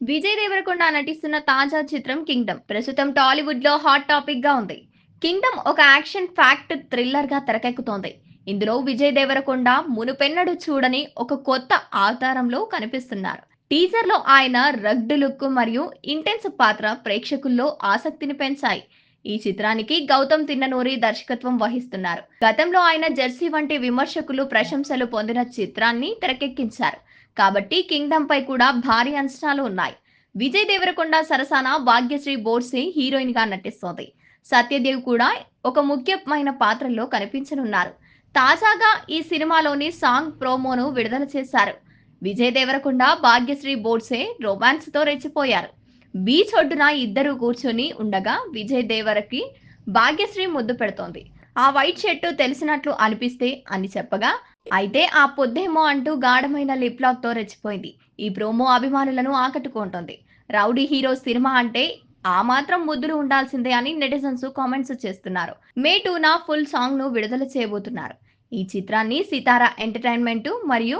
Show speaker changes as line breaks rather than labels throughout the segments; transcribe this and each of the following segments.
విజయ్ దేవరకొండ నటిస్తున్న తాజా చిత్రం కింగ్డమ్. ప్రస్తుతం టాలీవుడ్లో హాట్ టాపిక్గా ఉంది. కింగ్డమ్ ఒక యాక్షన్ ఫ్యాక్ట్ థ్రిల్లర్గా తెరకెక్కుతోంది. ఇందులో విజయ్ దేవరకొండ మునుపెన్నడు చూడని ఒక కొత్త అవతారంలో కనిపిస్తున్నారు. టీజర్లో ఆయన రగ్డ్ లుక్ మరియు ఇంటెన్స్ పాత్ర ప్రేక్షకుల్లో ఆసక్తిని పెంచాయి. ఈ చిత్రానికి గౌతమ్ తిన్ననూరి దర్శకత్వం వహిస్తున్నారు. గతంలో ఆయన జెర్సీ వంటి విమర్శకులు ప్రశంసలు పొందిన చిత్రాన్ని తెరకెక్కించారు. కాబట్టి కింగ్డమ్ పై కూడా భారీ అంచనాలు ఉన్నాయి. విజయ్ దేవరకొండ సరసన భాగ్యశ్రీ బోర్సే హీరోయిన్గా నటిస్తోంది. సత్యదేవ్ కూడా ఒక ముఖ్యమైన పాత్రలో కనిపించనున్నారు. తాజాగా ఈ సినిమాలోని సాంగ్ ప్రోమోను విడుదల చేశారు. విజయ్ దేవరకొండ భాగ్యశ్రీ బోర్సే రొమాన్స్తో రెచ్చిపోయారు. బీచ్ ఒడ్డున ఇద్దరు కూర్చొని ఉండగా విజయ్ దేవరకి భాగ్యశ్రీ ముద్దు పెడుతోంది. ఆ వైట్ షర్టు తెలిసినట్లు అనిపిస్తే అని చెప్పగా అయితే ఆ పొద్దేమో అంటూ గాఢమైన లిప్ లాక్తో రెచ్చిపోయింది. ఈ ప్రోమో అభిమానులను ఆకట్టుకుంటోంది. రౌడీ హీరో సినిమా అంటే ఆ మాత్రం ముద్దులు ఉండాల్సిందే అని నెటిజన్స్ కామెంట్స్ చేస్తున్నారు. మే టూన ఫుల్ సాంగ్ను విడుదల చేయబోతున్నారు. ఈ చిత్రాన్ని సితారా ఎంటర్టైన్మెంట్ మరియు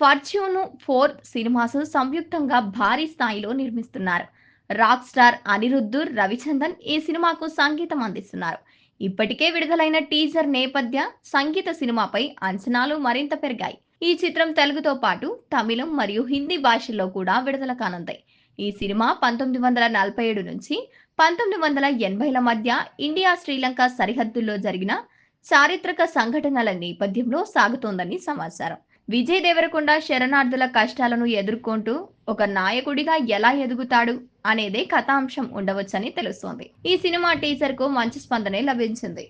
ఫార్చ్యూన్ ఫోర్ సినిమాస్ సంయుక్తంగా భారీ స్థాయిలో నిర్మిస్తున్నారు. రాక్ స్టార్ అనిరుద్ధుర్ రవిచందన్ ఈ సినిమాకు సంగీతం అందిస్తున్నారు. ఇప్పటికే విడుదలైన టీజర్ నేపథ్య సంగీత సినిమాపై అంచనాలు మరింత పెరిగాయి. ఈ చిత్రం తెలుగుతో పాటు తమిళం మరియు హిందీ భాషల్లో కూడా విడుదల కానుంది. ఈ సినిమా పంతొమ్మిది వందల నలభై ఏడు నుంచి పంతొమ్మిది వందల ఎనభైల మధ్య ఇండియా శ్రీలంక సరిహద్దుల్లో జరిగిన చారిత్రక సంఘటనల నేపథ్యంలో సాగుతోందని సమాచారం. విజయ్ దేవరకొండ శరణార్థుల కష్టాలను ఎదుర్కొంటూ ఒక నాయకుడిగా ఎలా ఎదుగుతాడు అనేదే కథాంశం ఉండవచ్చని తెలుస్తోంది. ఈ సినిమా టీజర్కు మంచి స్పందనే లభించింది.